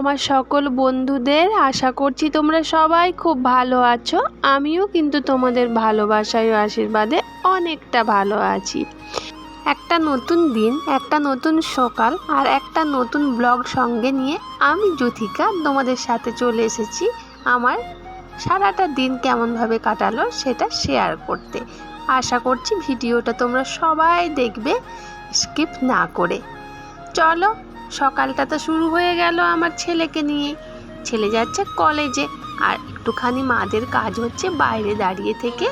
আমার সকল বন্ধুদের আশা করছি তোমরা সবাই খুব ভালো আছো। আমিও কিন্তু তোমাদের ভালোবাসায় ও আশীর্বাদে অনেকটা ভালো আছি। একটা নতুন দিন, একটা নতুন সকাল আর একটা নতুন ব্লগ সঙ্গে নিয়ে আমি জ্যোথিকা তোমাদের সাথে চলে এসেছি আমার সারাটা দিন কেমনভাবে কাটালো সেটা শেয়ার করতে। আশা করছি ভিডিওটা তোমরা সবাই দেখবে স্কিপ না করে। চলো সকালটা তো শুরু হয়ে গেল আমার ছেলেকে নিয়ে। ছেলে যাচ্ছে কলেজে, আর একটুখানি মাদের কাজ হচ্ছে বাইরে দাঁড়িয়ে থেকে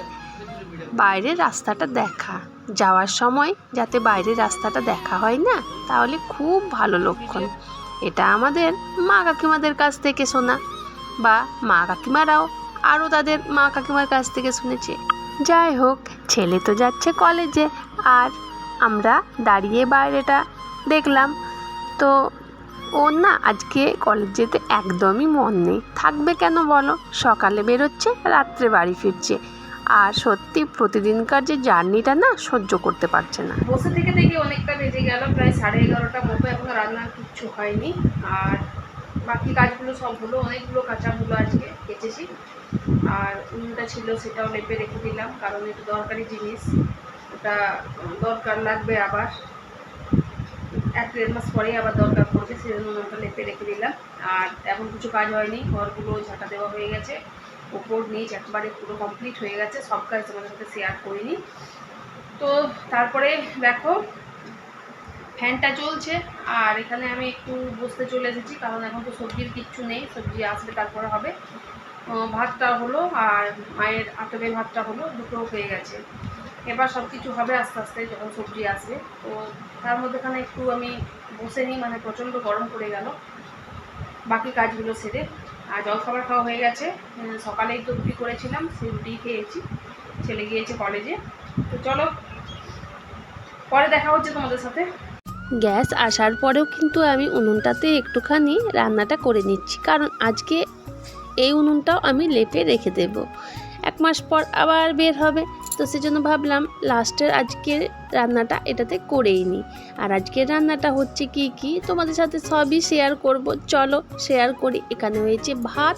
বাইরের রাস্তাটা দেখা। যাওয়ার সময় যাতে বাইরের রাস্তাটা দেখা হয় না, তাহলে খুব ভালো লক্ষণ। এটা আমাদের মা কাকিমাদের কাছ থেকে শোনা, বা মা কাকিমারাও আরও তাদের মা কাকিমার কাছ থেকে শুনেছে। যাই হোক, ছেলে তো যাচ্ছে কলেজে, আর আমরা দাঁড়িয়ে বাইরেটা দেখলাম। তো ওর না আজকে কলেজ যেতে একদমই মন নেই। থাকবে কেন বলো? সকালে বেরোচ্ছে, রাত্রে বাড়ি ফিরছে। আর সত্যি প্রতিদিনকার যে জার্নিটা না সহ্য করতে পারছে না। বসে থেকে দেখি অনেকটা বেজে গেল, প্রায় সাড়ে এগারোটা মতো এখনও রান্নার কিচ্ছু হয়নি। আর বাকি কাজগুলো সব হলো, অনেকগুলো কাঁচাগুলো আজকে কেচেছি। আর উনুনটা ছিল সেটাও লেপে রেখে দিলাম, কারণ একটু দরকারি জিনিস। ওটা দরকার লাগবে আবার। এক দেড় মাস পরেই আবার দরকার পড়বে সেই জন্য উনুনটা লেপে রেখে দিলাম। আর এখন কিছু কাজ হয়নি, ঘরগুলো ঝাঁটা দেওয়া হয়ে গেছে। ওপর নিচ একবারে পুরো কমপ্লিট হয়ে গেছে, সব কাজ তোমাদের সাথে শেয়ার করিনি। তো তারপরে দেখো, ফ্যানটা চলছে আর এখানে আমি একটু বসতে চলে এসেছি, কারণ এখন তো সবজির কিচ্ছু নেই, সবজি আসবে তারপরে হবে। ভাতটা হলো, আর মায়ের আতপের ভাতটা হলো দুটো হয়ে গেছে। এবার সব কিছু হবে আস্তে আস্তে যখন সবজি আসবে তো তার মধ্যেখানে একটু আমি বসে নিই মানে প্রচণ্ড গরম পড়ে গেল। বাকি কাজগুলো সেরে। আর জলখাবার খাওয়া হয়ে গেছে। সকালেই তো রুটি করেছিলাম, সেই রুটি খেয়েছি। ছেলে গিয়েছে কলেজে। তো চলো, পরে দেখা হচ্ছে তোমাদের সাথে। গ্যাস আসার পরেও কিন্তু আমি উনুনটাতে একটুখানি রান্নাটা করে নিচ্ছি। কারণ আজকে এই উনুনটাও আমি লেপে রেখে দেব। এক মাস পর আবার বের হবে। তো সেজন্য ভাবলাম লাস্টের আজকের রান্নাটা এটাতে করেই নিই। আর আজকের রান্নাটা হচ্ছে কি কি? তোমাদের সাথে সবই শেয়ার করব। চলো শেয়ার করি। এখানে হয়েছে ভাত,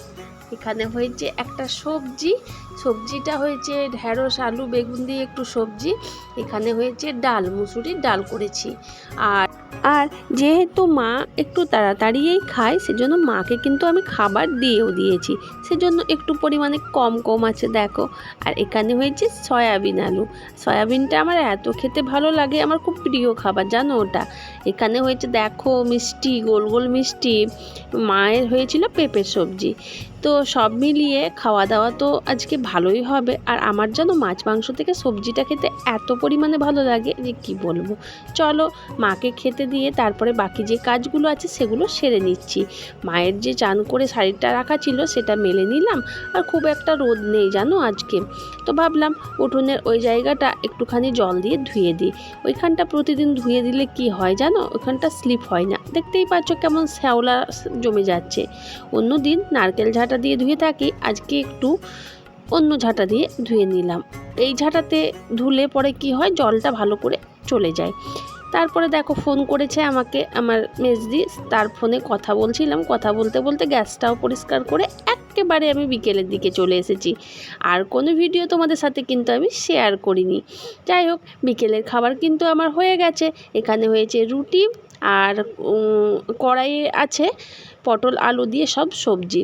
এখানে হয়েছে একটা সবজি। সবজিটা হয়েছে ঢ্যাঁড়স আলু, বেগুন দিয়ে একটু সবজি। এখানে হয়েছে ডাল, মুসুরির ডাল করেছি। আর আর যেহেতু মা একটু তাড়াতাড়িই খায়, সেজন্য মাকে কিন্তু আমি খাবার দিয়েও দিয়েছি। সেজন্য একটু পরিমাণে কম কম আছে, দেখো। আর এখানে হয়েছে সয়াবিন আলু। সয়াবিনটা আমার এত খেতে ভালো লাগে। আমার খুব প্রিয় খাবার, জানো ওটা। এখানে হয়েছে, দেখো, মিষ্টি, গোল গোল মিষ্টি। মায়ের হয়েছিল পেঁপের সবজি। তো সব মিলিয়ে খাওয়া দাওয়া তো আজকে ভালোই হবে। আর আমার যেন মাছ মাংস থেকে সবজিটা খেতে এত পরিমাণে ভালো লাগে যে কি বলব। চলো মাকে খেতে দিয়ে তারপরে বাকি যে কাজগুলো আছে সেগুলো সেরে নিচ্ছি। মায়ের যে চান করে শাড়িটা রাখা ছিল সেটা মেলে নিলাম। আর খুব একটা রোদ নেই জানো আজকে। তো ভাবলাম উঠোনের ওই জায়গাটা একটুখানি জল দিয়ে ধুয়ে দিই। ওইখানটা প্রতিদিন ধুয়ে দিলে কি হয় জানো? ওইখানটা স্লিপ হয় না। দেখতেই পাচ্ছ কেমন শ্যাওলা জমে যাচ্ছে। অন্য দিন নারকেল ঝাঁটা দিয়ে ধুয়ে থাকি আজকে একটু অন্য ঝাঁটা দিয়ে ধুয়ে নিলাম। এই ঝাঁটাতে ধুলে পরে কি হয় জলটা ভালো করে চলে যায়। তারপরে দেখো ফোন করেছে আমাকে আমার মেজদি তার ফোনে কথা বলছিলাম। কথা বলতে বলতে গ্যাসটাও পরিষ্কার করে একেবারে আমি বিকেলের দিকে চলে এসেছি। আর কোনো ভিডিও তোমাদের সাথে কিন্তু আমি শেয়ার করিনি। যাই হোক বিকেলের খাবার কিন্তু আমার হয়ে গেছে। এখানে হয়েছে রুটি আর উম, কড়াইয়ে আছে পটল আলু দিয়ে সব সবজি।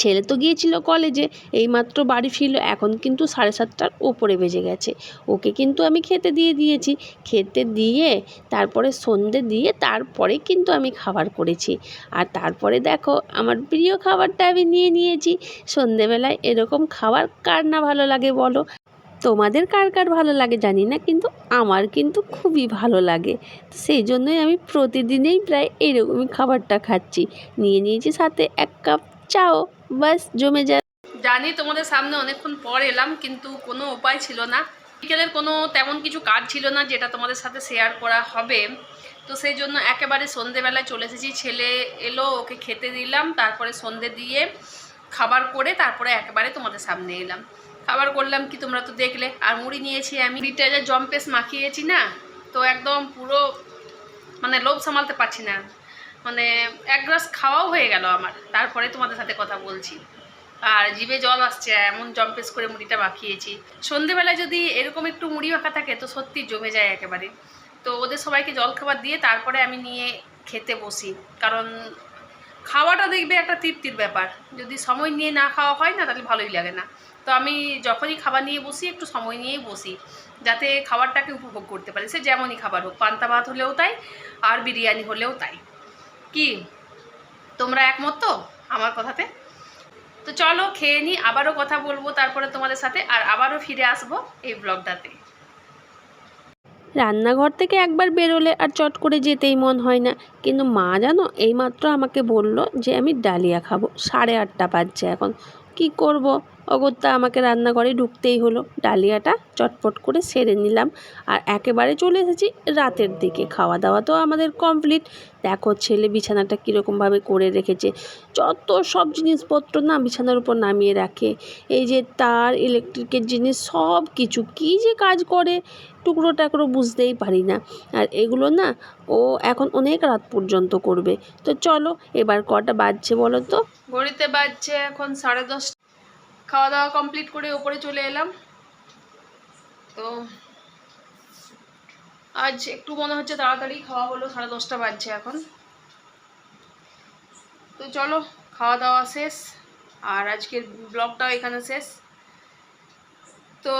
ছেলে তো গিয়েছিল কলেজে, এইমাত্র বাড়ি ফিরল, এখন কিন্তু সাড়ে সাতটার ওপরে বেজে গেছে। ওকে কিন্তু আমি খেতে দিয়ে দিয়েছি। খেতে দিয়ে তারপরে সন্ধে দিয়ে তারপরে কিন্তু আমি খাবার করেছি। আর তারপরে দেখো, আমার প্রিয় খাবারটা আমি নিয়ে নিয়েছি। সন্ধেবেলায় এরকম খাবার কার না ভালো লাগে বলো? তোমাদের কার কার ভালো লাগে জানি না, কিন্তু আমার কিন্তু খুবই ভালো লাগে। সেই জন্যই আমি প্রতিদিনেই প্রায় এরকমই খাবারটা খাচ্ছি। নিয়ে নিয়েছি সাথে এক কাপ চাও, বাস জমে যায়। জানি তোমাদের সামনে অনেকক্ষণ পর এলাম, কিন্তু কোনো উপায় ছিল না। বিকেলের কোনো তেমন কিছু কাজ ছিল না, যেটা তোমাদের সাথে শেয়ার করা হবে। তো সেই জন্য একেবারে সন্ধেবেলায় চলে এসেছি। ছেলে এলো, ওকে খেতে দিলাম, তারপরে সন্ধে দিয়ে খাবার করে তারপরে একেবারে তোমাদের সামনে এলাম। খাবার করলাম কি তোমরা তো দেখলে, আর মুড়ি নিয়েছি আমি। মুড়িটা যে জম্পেস মাখিয়েছি না, তো একদম পুরো মানে লোভ সামালতে পারছি না। মানে এক গ্লাস খাওয়াও হয়ে গেল আমার। তারপরে তোমাদের সাথে কথা বলছি। আর জিভে জল আসছে, এমন জম্পেস করে মুড়িটা মাখিয়েছি। সন্ধেবেলায় যদি এরকম একটু মুড়ি মাখা থাকে, তো সত্যি জমে যায় একেবারে। তো ওদের সবাইকে জল খাবার দিয়ে তারপরে আমি নিয়ে খেতে বসি। কারণ খাওয়াটা দেখবে একটা তৃপ্তির ব্যাপার। যদি সময় নিয়ে না খাওয়া হয় না, তাহলে ভালোই লাগে না। তো আমি যখনই খাবার নিয়ে বসি, একটু সময় নিয়েই বসি। যাতে খাবারটাকে উপভোগ করতে পারি। সে যেমনই খাবার হোক, পান্তা ভাত হলেও তাই, আর বিরিয়ানি হলেও তাই। কি? তোমরা একমত তো আমার কথাতে? তো চলো খেয়ে নিই আবারও কথা বলব তারপরে তোমাদের সাথে আর আবারও ফিরে আসব এই ব্লগটাতে। রান্নাঘর থেকে একবার বেরোলে আর চট করে যেতেই মন হয় না। কিন্তু মা জানো, এইমাত্র আমাকে বলল যে আমি ডালিয়া খাব। সাড়ে আটটা বাজছে এখন। কি করব? অগত্যা আমাকে রান্নাঘরে ঢুকতেই হলো। ডালিয়াটা চটপট করে সেরে নিলাম আর একেবারে চলে এসেছি রাতের দিকে। খাওয়া দাওয়া তো আমাদের কমপ্লিট দেখো ছেলে বিছানাটা কীরকমভাবে করে রেখেছে। যত সব জিনিসপত্র না বিছানার উপর নামিয়ে রাখে। এই যে তার ইলেকট্রিকের জিনিস সব কিছু কী যে কাজ করে টুকরো টাকরো বুঝতেই পারি না। আর এগুলো না ও এখন অনেক রাত পর্যন্ত করবে। তো চলো এবার কটা বাজছে বলো তো? ঘড়িতে বাজছে এখন সাড়ে দশ খাওয়া দাওয়া কমপ্লিট করে ওপরে চলে এলাম। তো আজ একটু মনে হচ্ছে তাড়াতাড়ি খাওয়া হলো, সাড়ে দশটা বাজছে এখন। তো চলো, খাওয়া দাওয়া শেষ, আর আজকের ব্লগটাও এখানে শেষ। তো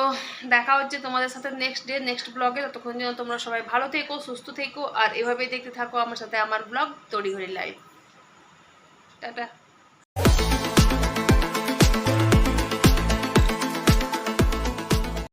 দেখা হচ্ছে তোমাদের সাথে নেক্সট ডে নেক্সট ব্লগে ততক্ষণ যেন তোমরা সবাই ভালো থেকো, সুস্থ থেকো, আর এভাবেই দেখতে থাকো আমার সাথে আমার ব্লগ তড়িঘড়ি লাইভ টাটা।